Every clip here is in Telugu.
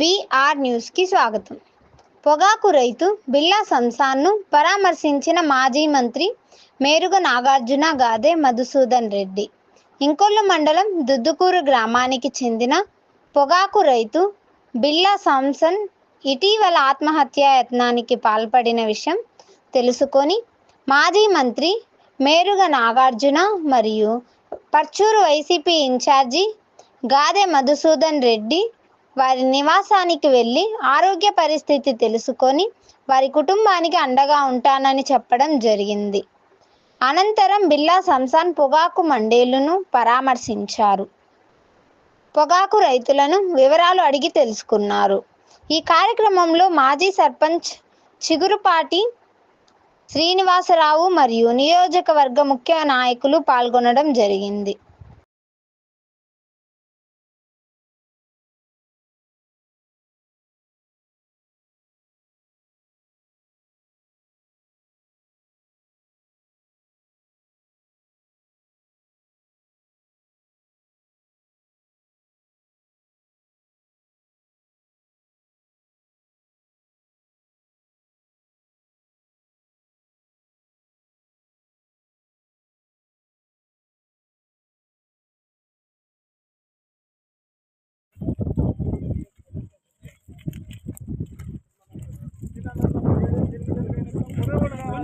బీఆర్ న్యూస్కి స్వాగతం. పొగాకు రైతు బిల్లా సంసాన్ను పరామర్శించిన మాజీ మంత్రి మేరుగ నాగార్జున గాదే మధుసూదన్ రెడ్డి. ఇంకొల్లు మండలం దుద్దుకూరు గ్రామానికి చెందిన పొగాకు రైతు బిల్లా సాంసన్ ఇటీవల ఆత్మహత్యా యత్నానికి పాల్పడిన విషయం తెలుసుకొని మాజీ మంత్రి మేరుగ నాగార్జున మరియు పర్చూరు వైసీపీ ఇన్ఛార్జి గాదె మధుసూదన్ రెడ్డి వారి నివాసానికి వెళ్ళి ఆరోగ్య పరిస్థితి తెలుసుకొని వారి కుటుంబానికి అండగా ఉంటానని చెప్పడం జరిగింది. అనంతరం బిల్లా సంసాన్ పొగాకు మండేలును పరామర్శించారు. పొగాకు రైతులను వివరాలు అడిగి తెలుసుకున్నారు. ఈ కార్యక్రమంలో మాజీ సర్పంచ్ చిగురుపాటి శ్రీనివాసరావు మరియు నియోజకవర్గ ముఖ్య నాయకులు పాల్గొనడం జరిగింది.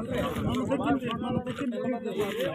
Anlatayım diye, anlatayım diye.